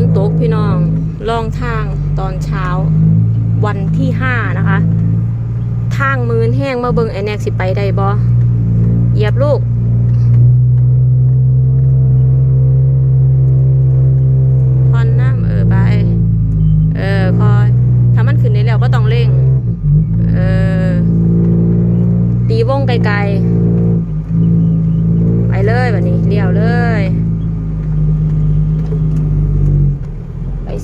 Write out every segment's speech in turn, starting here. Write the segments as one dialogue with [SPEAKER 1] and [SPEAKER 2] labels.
[SPEAKER 1] นตกพี่น้องล่องทางตอนเช้าวันที่ห้านะคะ ทางมืนแห้งมาเบิงไอแนกสิไปได้บ่เหยียบลูกคอนน้ำเออไป เออคอยถ้ามันขึ้นได้แล้วก็ต้องเร่ง เออ ตีวงไกลๆ ไปเลยวันนี้เลี้ยวเลย ไป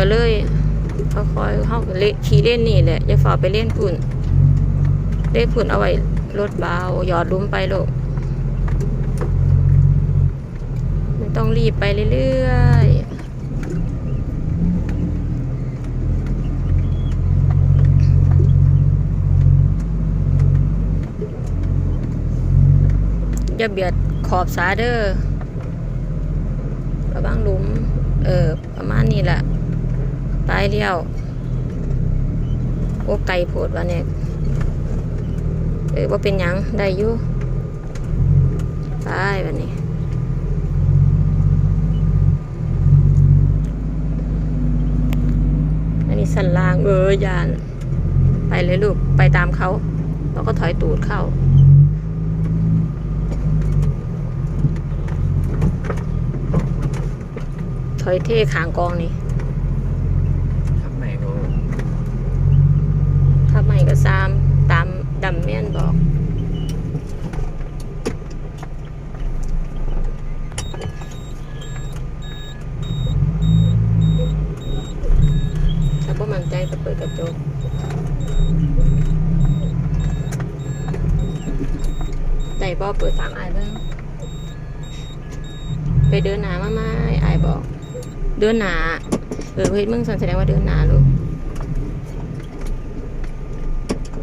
[SPEAKER 1] ก็เลยเขคอยเข้าเลขี่เล่นนี่แหละอย่าฝ่าไปเล่นฝุ่นเล่นฝุ่นเอาไว้รถเบาหยอดลุ้มไปลูกมัต้องรีบไปเรื่อยอย่าเบียดขอบสาเดอระวังลุม เออ ประมาณนี้แหละ ตายแล้วโอ้ไก่โพดวะเนี่ยเออว่าเป็นยังได้ยู่ตายวันนี้อันนี้สันลางเออยาน ไปเลยลูก ไปตามเขาแล้วก็ถอยตูดเข้าถอยเท่ขางกองนี่ ไม่ก็สามตามดัมเมียนบอกแล้วก็มันใจก็เปิดกระจกใจบบ่เปิดตามอายเบิ่งไปเดินหนามาไม้อายบอก เดินหนาเออเพื่อนมึงสนแสดงว่าเดินหนาลูก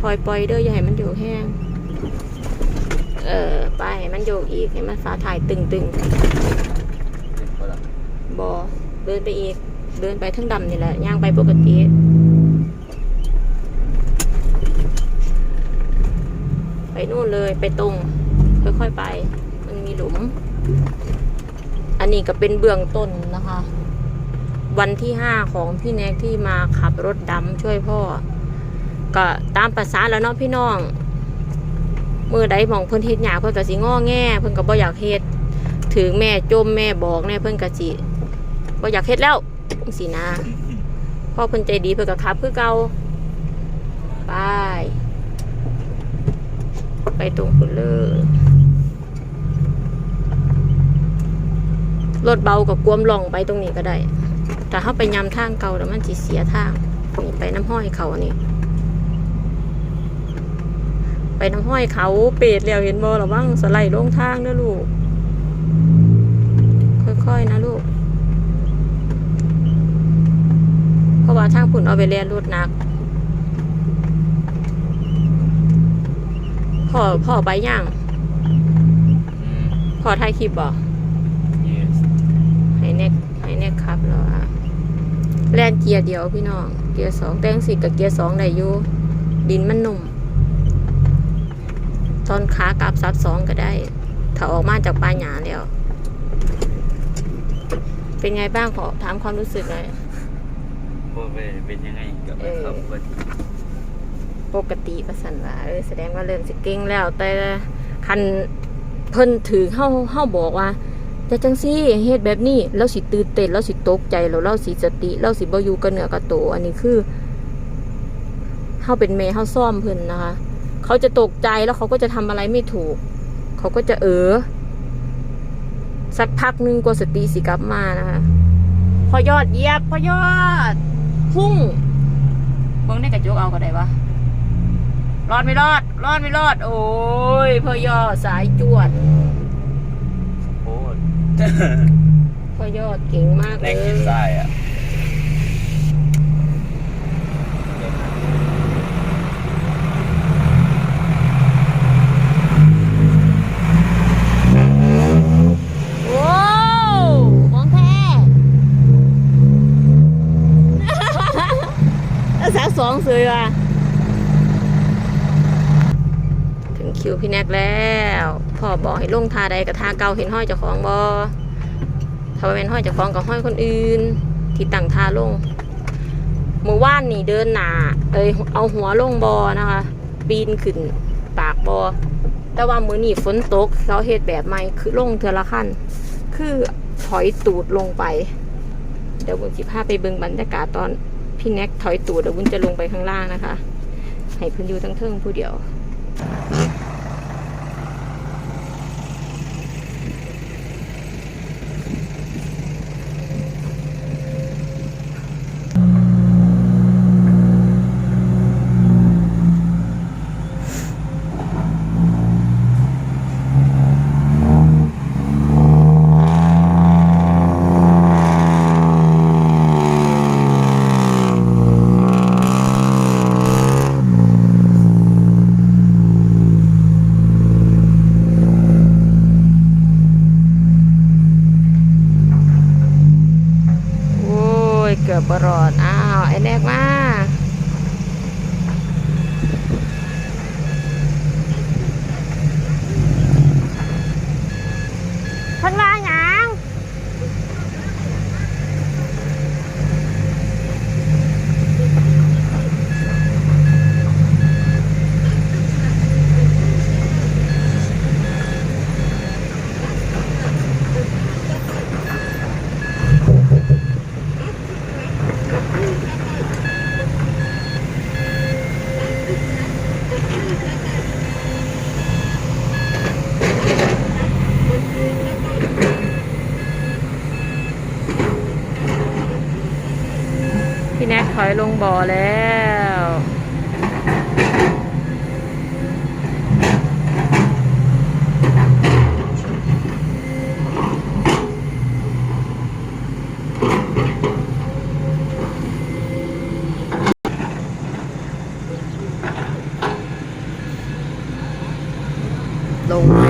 [SPEAKER 1] ค่อยๆปล่อยเด้ออย่าให้มันอยู่แห้งเออไปให้มันโยกอีกให้มันฟ้าถ่ายตึง
[SPEAKER 2] ๆ
[SPEAKER 1] บอเดินไปอีก เดินไปทั้งดำนี่แหละย่างไปปกติไปนู่นเลยไปตรง ค่อยๆไป มันมีหลุม อันนี้ก็เป็นเบื้องต้นนะคะ วันที่ห้าของพี่แน็กที่มาขับรถดำช่วยพ่อ ก็ตามภาษาแล้วเนาะพี่น้องมือใดมองเพิ่นเฮ็ดหยาเพิ่นก็สิง้อแง่เพิ่นก็บ่อยากเฮ็ดถึงแม่จมแม่บอกแน่เพิ่นก็สิบ่อยากเฮ็ดแล้วจังซี่นะพ่อเพิ่นใจดีเพิ่นก็ขับคือเก่าไปไปตรงพุ่นเลยรถเบากับกวมล่องไปตรงนี้ก็ได้ แต่ถ้าไปยำทางเก่าแล้วมันสิเสียทางนี่ไปน้ำห้อยเขานี่ ไปน้ำห้อยเขาเป็ดแล้วเห็นบ่หรอบ้างสไลด์ลงทางเด้อลูก ค่อยๆนะลูก เพราะว่าทางผุนเอาไปเรียนรถหนักพ่อพ่อไปย่าง
[SPEAKER 2] อืม
[SPEAKER 1] พ่อถ่ายคลิปบ่
[SPEAKER 2] yes
[SPEAKER 1] ให้เน็กให้เน็กครับแล้วอะแลนเกียร์เดียวพี่น้อง เกียร์สองแต่งสิกับเกียร์สองได้อยู่ดินมันนุ่ม ตอนขากลับซับสองก็ได้ ถ้าออกมาจากปลายหยาแล้ว เป็นไงบ้างขอถามความรู้สึกหน่อย
[SPEAKER 2] ว่าเป็นเป็นยังไงกับเออครับว่า
[SPEAKER 1] ปกติประสันว่าเออแสดงว่าเริ่มสิเก่งแล้ว แต่คันเพิ่นถือเข้าเข้าบอกว่าแต่จังซี่เฮ็ดแบบนี้เราสิตื่นเต้นเราสิตกใจแล้วเราสิสติเราสิบ่อยู่กับเนื้อกับตัวอันนี้คือเฮาเป็นแม่เฮาซ่อมเพิ่นนะคะ เขาจะตกใจแล้วเขาก็จะทำอะไรไม่ถูก เขาก็จะเออ สักพักหนึงกว่าสติสิกลับมานะคะพอยอดเหยียบพอยอดพุ่งเบิ่งในกระจกเอาก็ได้วะรอดไม่รอด รอดไม่รอด โอ้ยพอยอดสายจวด
[SPEAKER 2] โอ้ย
[SPEAKER 1] พอยอดเก่งมากเลแรยงกินทร
[SPEAKER 2] ายอะ
[SPEAKER 1] โอ้ของแท้ แล้วสักสอง เสยว่ะ ถึงคิวพี่แน็กแล้วพ่อบอกให้ลงทาใดกับทาเก่าเห็นห้อยเจ้าของบอถ้าว่เป็นห้อยเจ้าของกับห้อยคนอื่น ที่ตั้งทาลงเมื่อว่านนี่เดินหนาเอ้ยเอาหัวลงบอนะคะปีนขึ้นปากบอแต่ว่ามือนี่ฝนตกเขาเฮ็ดแบบใหม่คือลงเทอละขั้นคือถอยตูดลงไป เดี๋ยวบุญสิพาไปเบิ่งบรรยากาศตอน พี่แน็กถอยตูดเดี๋ยววุ้นจะลงไปข้างล่างนะคะ ให้เพิ่นอยู่ทั้งเทิงผู้เดียว โอ้ย เกือบบรอดอ้าวไอ้แนกมา ถอยลงบ่อแล้วลงไป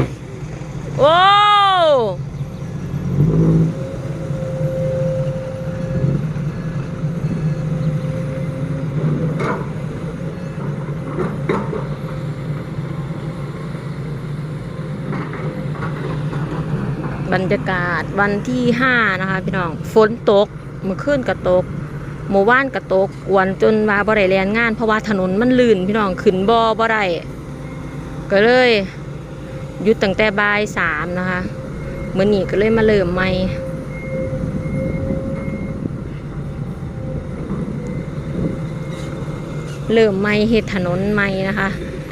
[SPEAKER 1] โอ้ บรรยากาศวันที่ห้านะคะพี่น้องฝนตกเมื่อคืนก็ตกเมื่อวานก็ตกกวนจนว่าบ่ได้แรงงาน เพราะว่าถนนมันลื่นพี่น้องขึ้นบ่อบ่ได้ก็เลยหยุดตั้งแต่บ่ายสามนะคะเมื่อนี้ก็เลยมาเริ่มใหม่เริ่มใหม่เฮ็ดถนนใหม่นะคะ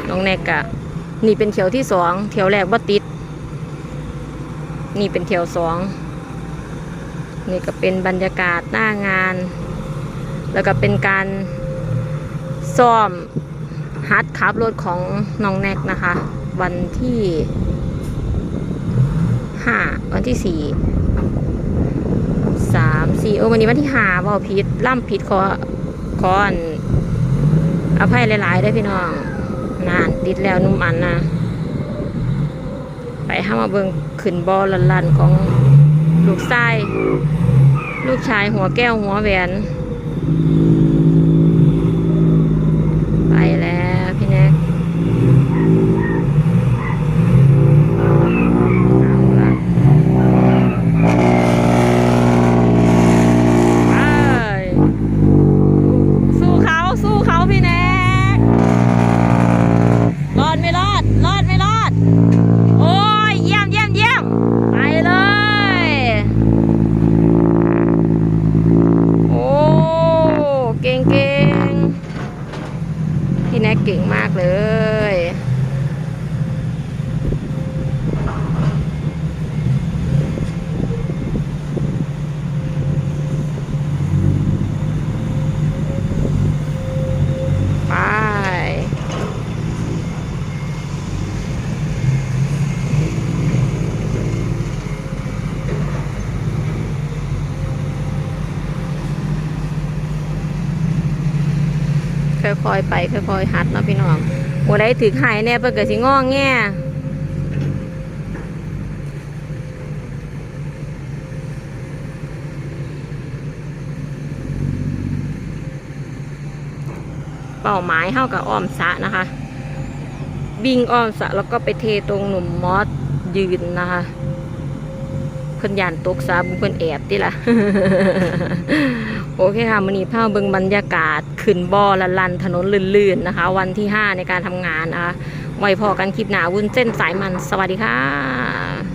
[SPEAKER 1] น้องแนกอะนี่เป็นเที่ยวที่สองเที่ยวแรกบ่ติด นี่เป็นเที่ยวสองนี่ก็เป็นบรรยากาศหน้างาน แล้วก็เป็นการซ่อมฮัดขับรถของน้องแน็กนะคะ วันที่ห้าวันที่สี่สามสี่โอ้วันนี้วันที่ห้าบอผิดล่ำผิดขอขออันอภัยหลายๆได้พี่น้องนานติดแล้วนุ่มอันนะไปห้ามาเบิง ขึ้นบอลันลันของลูกชาย ลูกชายหัวแก้วหัวแหวน ไปแล้วพี่แน็กเอาละไปสู้เขาสู้เขาพี่แน็กรอดไม่รอด รอดไม่รอด โอ้ย เยี่ยมเยี่ยมเยี่ยมไปเลย ค่อยๆไปค่อยๆหัดเนาะพี่น้องบ่ได้ถึกหายแน่เพิ่นก็สิงอแงเป้าหมายเฮากับอ้อมสะนะคะวิ่งอ้อมสะแล้วก็ไปเทตรงหนุ่มมอสยืนนะคะเพิ่นยานตกสาบุเพิ่นแอบติล่ะ โอเคค่ะมันนี้ภาเบิงบรรยากาศขึ้นบ่อละลันถนนลื่นๆนะคะ วันที่ 5 ในการทำงานนะคะไว้พอกันคลิปหนาวุ้นเส้นสายมันสวัสดีค่ะ